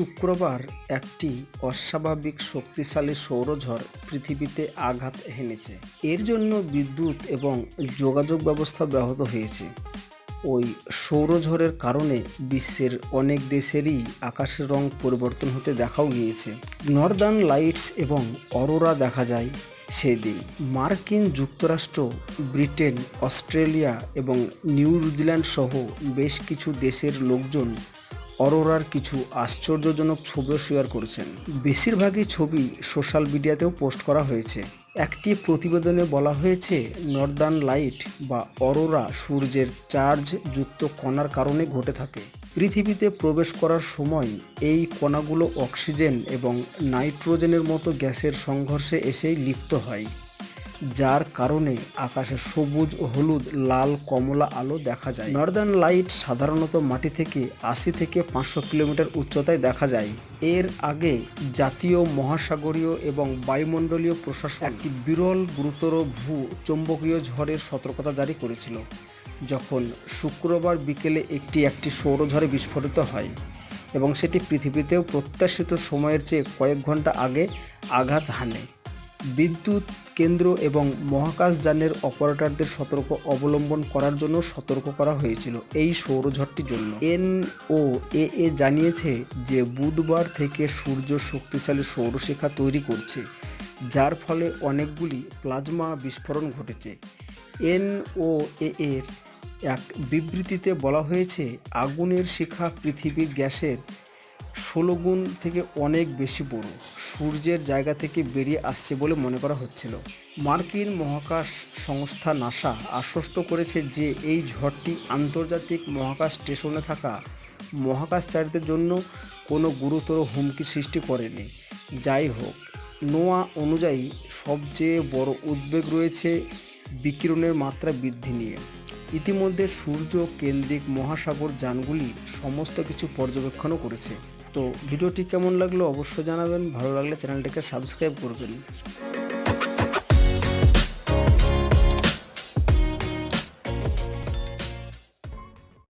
শুক্রবার একটি অস্বাভাবিক শক্তিশালী সৌরঝড় পৃথিবীতে আঘাত হেনেছে। এর জন্য বিদ্যুৎ এবং যোগাযোগ ব্যবস্থা ব্যাহত হয়েছে। ওই সৌরঝড়ের কারণে বিশ্বের অনেক দেশেরই আকাশের রং পরিবর্তন হতে দেখাও গিয়েছে। নর্দার্ন লাইটস এবং অরোরা দেখা যায় সেদিন। মার্কিন যুক্তরাষ্ট্র, ব্রিটেন, অস্ট্রেলিয়া এবং নিউজিল্যান্ড সহ বেশ কিছু দেশের লোকজন অরোরার কিছু আশ্চর্যজনক ছবিও শেয়ার করেছেন। বেশিরভাগই ছবি সোশ্যাল মিডিয়াতেও পোস্ট করা হয়েছে। একটি প্রতিবেদনে বলা হয়েছে নর্দার্ন লাইট বা অরোরা সূর্যের চার্জ যুক্ত কণার কারণে ঘটে থাকে। পৃথিবীতে প্রবেশ করার সময় এই কণাগুলো অক্সিজেন এবং নাইট্রোজেনের মতো গ্যাসের সংঘর্ষে এসেই লিপ্ত হয়। যার কারণে আকাশে সবুজ হলুদ, লাল কমলা আলো দেখা যায়। নর্দার্ন লাইট সাধারণত মাটি থেকে আশি থেকে পাঁচশো কিলোমিটার উচ্চতায় দেখা যায়। এর আগে জাতীয় মহাসাগরীয় এবং বায়ুমণ্ডলীয় প্রশাসন একটি বিরল গুরুতর ভূ চৌম্বকীয় ঝড়ের সতর্কতা জারি করেছিল, যখন শুক্রবার বিকেলে একটি একটি সৌরঝড়ে বিস্ফোরিত হয় এবং সেটি পৃথিবীতেও প্রত্যাশিত সময়ের চেয়ে কয়েক ঘণ্টা আগে আঘাত হানে। বিদ্যুৎ কেন্দ্র এবং মহাকাশযানের অপারেটরদের সতর্ক অবলম্বন করার জন্য সতর্ক করা হয়েছিল এই সৌরঝড়টির জন্য। এনও এ জানিয়েছে যে বুধবার থেকে সূর্য শক্তিশালী সৌরশিখা তৈরি করছে, যার ফলে অনেকগুলি প্লাজমা বিস্ফোরণ ঘটেছে। এনও এর এক বিবৃতিতে বলা হয়েছে, আগুনের শিখা পৃথিবীর গ্যাসের ষোলো গুণ থেকে অনেক বেশি বড়। সূর্যের জায়গা থেকে বেরিয়ে আসছে বলে মনে করা হচ্ছিল। মার্কিন মহাকাশ সংস্থা নাসা আশ্বস্ত করেছে যে এই ঝড়টি আন্তর্জাতিক মহাকাশ স্টেশনে থাকা মহাকাশচারীদের জন্য কোনো গুরুতর হুমকি সৃষ্টি করেনি। যাই হোক, নোয়া অনুযায়ী সবচেয়ে বড় উদ্বেগ রয়েছে বিকিরণের মাত্রা বৃদ্ধি নিয়ে। ইতিমধ্যে সূর্য কেন্দ্রিক মহাসাগর যানগুলি সমস্ত কিছু পর্যবেক্ষণও করেছে। তো ভিডিওটি কেমন লাগল অবশ্যই জানাবেন ভালো লাগলে চ্যানেলটিকে সাবস্ক্রাইব করবেন।